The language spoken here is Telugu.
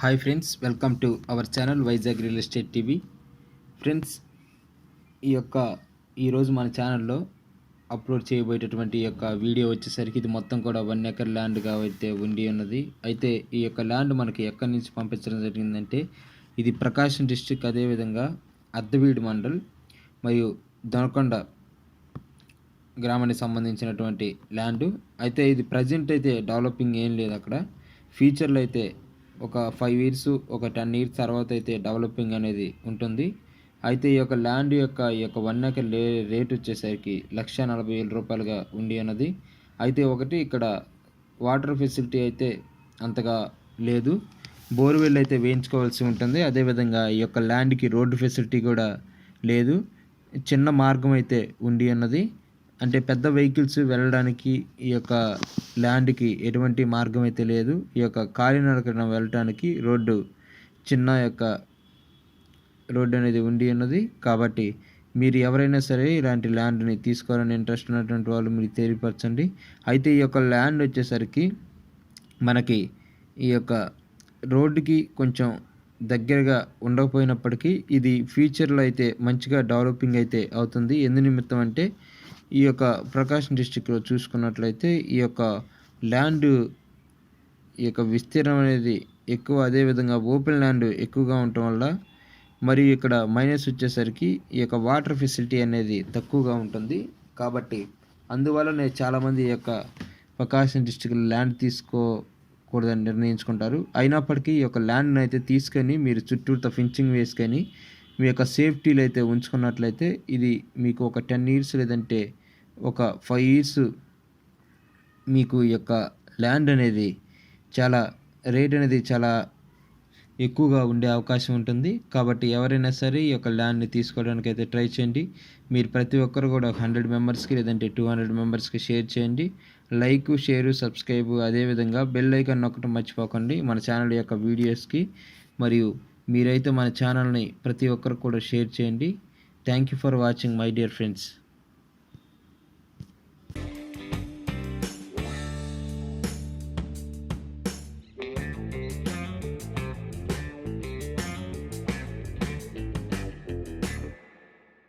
Hi friends welcome to our channel Vizag real estate TV. Friends ఈ యొక్క ఈరోజు మన ఛానల్లో అప్లోడ్ చేయబోయేటటువంటి ఈ యొక్క వీడియో వచ్చేసరికి ఇది మొత్తం కూడా వన్ ఎకర్ ల్యాండ్గా అయితే ఉండి ఉన్నది. అయితే ఈ యొక్క ల్యాండ్ మనకి ఎక్కడి నుంచి పంపించడం జరిగిందంటే ఇది ప్రకాశం డిస్టిక్ అదేవిధంగా అద్దవీడు మండల్ మరియు దొనకొండ గ్రామానికి సంబంధించినటువంటి ల్యాండ్. అయితే ఇది ప్రజెంట్ అయితే డెవలపింగ్ ఏం లేదు అక్కడ. ఫ్యూచర్లో అయితే ఒక ఫైవ్ ఇయర్స్ ఒక టెన్ ఇయర్స్ తర్వాత అయితే డెవలపింగ్ అనేది ఉంటుంది. అయితే ఈ యొక్క ల్యాండ్ యొక్క ఈ యొక్క వన్ ఎకర్ లే రేట్ వచ్చేసరికి లక్ష నలభై వేల రూపాయలుగా ఉండి ఉన్నది అయితే ఒకటి ఇక్కడ వాటర్ ఫెసిలిటీ అయితే అంతగా లేదు. బోర్వెల్ అయితే వేయించుకోవాల్సి ఉంటుంది. అదేవిధంగా ఈ యొక్క ల్యాండ్కి రోడ్డు ఫెసిలిటీ కూడా లేదు. చిన్న మార్గం అయితే ఉండి ఉన్నది అంటే పెద్ద వెహికల్స్ వెళ్ళడానికి ఈ యొక్క ల్యాండ్కి ఎటువంటి మార్గం అయితే లేదు. ఈ యొక్క కాలినడకన వెళ్ళటానికి రోడ్డు చిన్న యొక్క రోడ్డు అనేది ఉండి ఉన్నది. కాబట్టి మీరు ఎవరైనా సరే ఇలాంటి ల్యాండ్ని తీసుకోవాలని ఇంట్రెస్ట్ ఉన్నటువంటి వాళ్ళు మీరు తెలియపరచండి. అయితే ఈ యొక్క ల్యాండ్ వచ్చేసరికి మనకి ఈ యొక్క రోడ్డుకి కొంచెం దగ్గరగా ఉండకపోయినప్పటికీ ఇది ఫ్యూచర్లో అయితే మంచిగా డెవలపింగ్ అయితే అవుతుంది. ఎందు నిమిత్తం అంటే ఈ యొక్క ప్రకాశం డిస్టిక్లో చూసుకున్నట్లయితే ఈ యొక్క ల్యాండ్ ఈ యొక్క విస్తీర్ణం అనేది ఎక్కువ అదేవిధంగా ఓపెన్ ల్యాండ్ ఎక్కువగా ఉండటం వల్ల మరియు ఇక్కడ మైనస్ వచ్చేసరికి ఈ యొక్క వాటర్ ఫెసిలిటీ అనేది తక్కువగా ఉంటుంది. కాబట్టి అందువల్లనే చాలామంది ఈ యొక్క ప్రకాశం డిస్టిక్లో ల్యాండ్ తీసుకోకూడదని నిర్ణయించుకుంటారు. అయినప్పటికీ ఈ యొక్క ల్యాండ్ని అయితే తీసుకొని మీరు చుట్టూతో ఫించింగ్ వేసుకొని మీ యొక్క సేఫ్టీలు అయితే ఉంచుకున్నట్లయితే ఇది మీకు ఒక టెన్ ఇయర్స్ లేదంటే ఒక ఫైవ్ ఇయర్స్ మీకు ఈ యొక్క ల్యాండ్ అనేది చాలా రేట్ అనేది చాలా ఎక్కువగా ఉండే అవకాశం ఉంటుంది. కాబట్టి ఎవరైనా సరే ఈ యొక్క ల్యాండ్ని తీసుకోవడానికి అయితే ట్రై చేయండి. మీరు ప్రతి ఒక్కరు కూడా ఒక హండ్రెడ్ మెంబర్స్కి లేదంటే టూ హండ్రెడ్ మెంబర్స్కి షేర్ చేయండి. లైక్ షేరు సబ్స్క్రైబ్ అదేవిధంగా బెల్ ఐకాన్ నొక్కటం మర్చిపోకండి. మన ఛానల్ యొక్క వీడియోస్కి మరియు మీరైతే మన ఛానల్ని ప్రతి ఒక్కరు కూడా షేర్ చేయండి. Thank you for watching my dear friends